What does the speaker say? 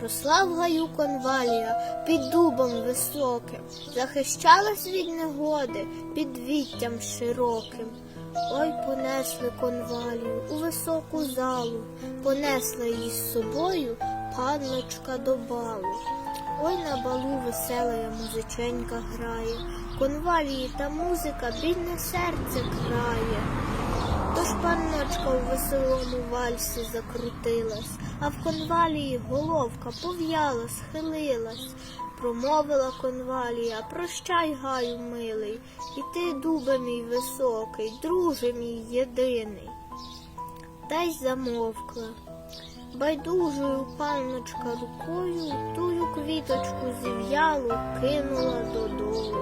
Росла в гаю конвалія під дубом високим, захищалась від негоди під віттям широким. Ой, понесли конвалію у високу залу, понесла її з собою панночка до балу. Ой, на балу веселая музиченька грає, конвалії та музика бідне серце крає. Тож панночка у веселому вальсі закрутилась, а в конвалії головка пов'яла, схилилась. Промовила конвалія, прощай, гаю милий, і ти, дубе мій високий, друже мій єдиний. Та й замовкла. Байдужою панночка рукою тую квіточку зів'ялу кинула додолу.